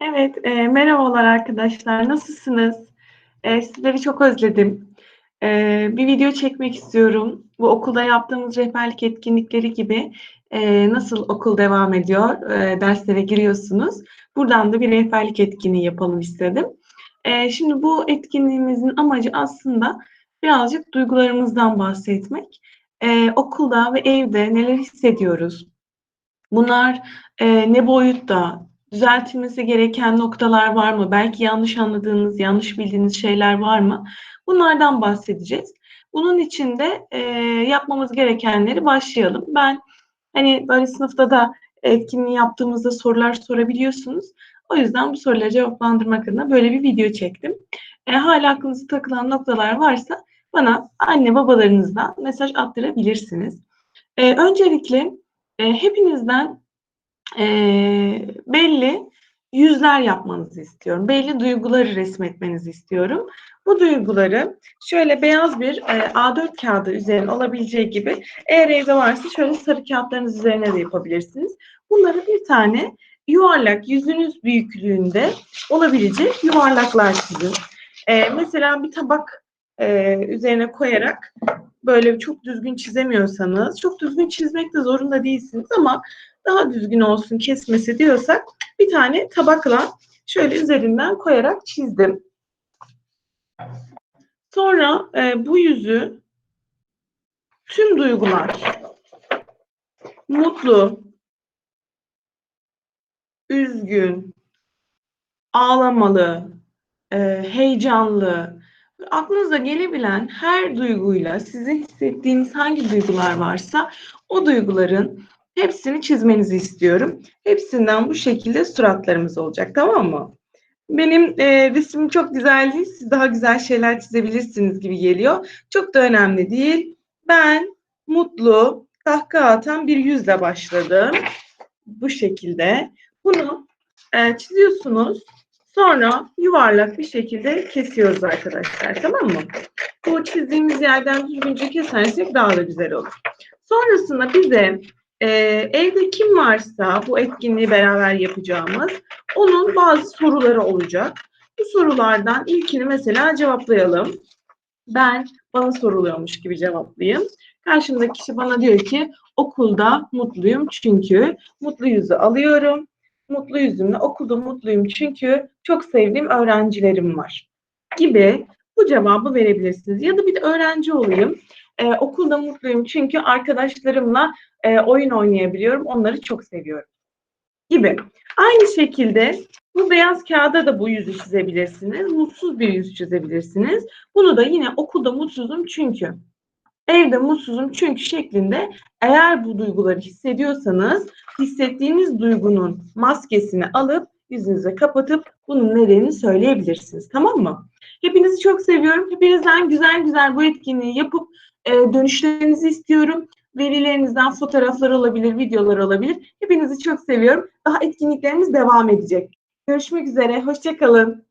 Evet, eee, merhabalar arkadaşlar. Nasılsınız? Eee, sizleri çok özledim. Eee, bir video çekmek istiyorum. Bu okulda yaptığımız rehberlik etkinlikleri gibi eee, nasıl okul devam ediyor, eee, derslere giriyorsunuz. Buradan da bir rehberlik etkinliği yapalım istedim. Eee, şimdi bu etkinliğimizin amacı aslında birazcık duygularımızdan bahsetmek. Eee, okulda ve evde neler hissediyoruz? Bunlar eee, ne boyutta? Düzeltilmesi gereken noktalar var mı? Belki yanlış anladığınız, yanlış bildiğiniz şeyler var mı? Bunlardan bahsedeceğiz. Bunun için de eee, yapmamız gerekenleri başlayalım. Ben hani böyle sınıfta da etkinliği yaptığımızda sorular sorabiliyorsunuz. O yüzden bu soruları cevaplandırmak adına böyle bir video çektim. E, hala aklınıza takılan noktalar varsa bana anne babalarınızdan mesaj attırabilirsiniz. E, öncelikle e, hepinizden Eee, belli yüzler yapmanızı istiyorum. Belli duyguları resmetmenizi istiyorum. Bu duyguları şöyle beyaz bir e, A4 kağıdı üzerine olabileceği gibi eğer evde varsa şöyle sarı kağıtlarınız üzerine de yapabilirsiniz. Bunları bir tane yuvarlak yüzünüz büyüklüğünde olabilecek yuvarlaklar çizin. E, mesela bir tabak e, üzerine koyarak böyle çok düzgün çizemiyorsanız, çok düzgün çizmek de zorunda değilsiniz ama daha düzgün olsun kesmesi diyorsak bir tane tabakla şöyle üzerinden koyarak çizdim. Sonra e, bu yüzü tüm duygular mutlu, üzgün, ağlamalı, e, heyecanlı, aklınıza gelebilen her duyguyla sizin hissettiğiniz hangi duygular varsa o duyguların Hepsini çizmenizi istiyorum. Hepsinden bu şekilde suratlarımız olacak tamam mı? Benim e, resimim çok güzel değil. Siz daha güzel şeyler çizebilirsiniz gibi geliyor. Çok da önemli değil. Ben mutlu, kahkaha atan bir yüzle başladım. Bu şekilde. Bunu e, çiziyorsunuz. Sonra yuvarlak bir şekilde kesiyoruz arkadaşlar. Tamam mı? Bu çizdiğimiz yerden düzgünce kesersek daha da güzel olur. Sonrasında bize e, evde kim varsa bu etkinliği beraber yapacağımız onun bazı soruları olacak. Bu sorulardan ilkini mesela cevaplayalım. Ben bana soruluyormuş gibi cevaplayayım. Karşımdaki kişi bana diyor ki okulda mutluyum çünkü mutlu yüzü alıyorum. Mutlu yüzümle okulda mutluyum çünkü çok sevdiğim öğrencilerim var gibi bu cevabı verebilirsiniz. Ya da bir de öğrenci olayım. Ee, okulda mutluyum çünkü arkadaşlarımla e, oyun oynayabiliyorum. Onları çok seviyorum gibi. Aynı şekilde bu beyaz kağıda da bu yüzü çizebilirsiniz. Mutsuz bir yüz çizebilirsiniz. Bunu da yine okulda mutsuzum çünkü. Evde mutsuzum çünkü şeklinde eğer bu duyguları hissediyorsanız hissettiğiniz duygunun maskesini alıp yüzünüze kapatıp bunun nedenini söyleyebilirsiniz. Tamam mı? Hepinizi çok seviyorum. Hepinizden güzel güzel bu etkinliği yapıp e, dönüşlerinizi istiyorum. Verilerinizden fotoğraflar olabilir, videolar olabilir. Hepinizi çok seviyorum. Daha etkinliklerimiz devam edecek. Görüşmek üzere, hoşçakalın.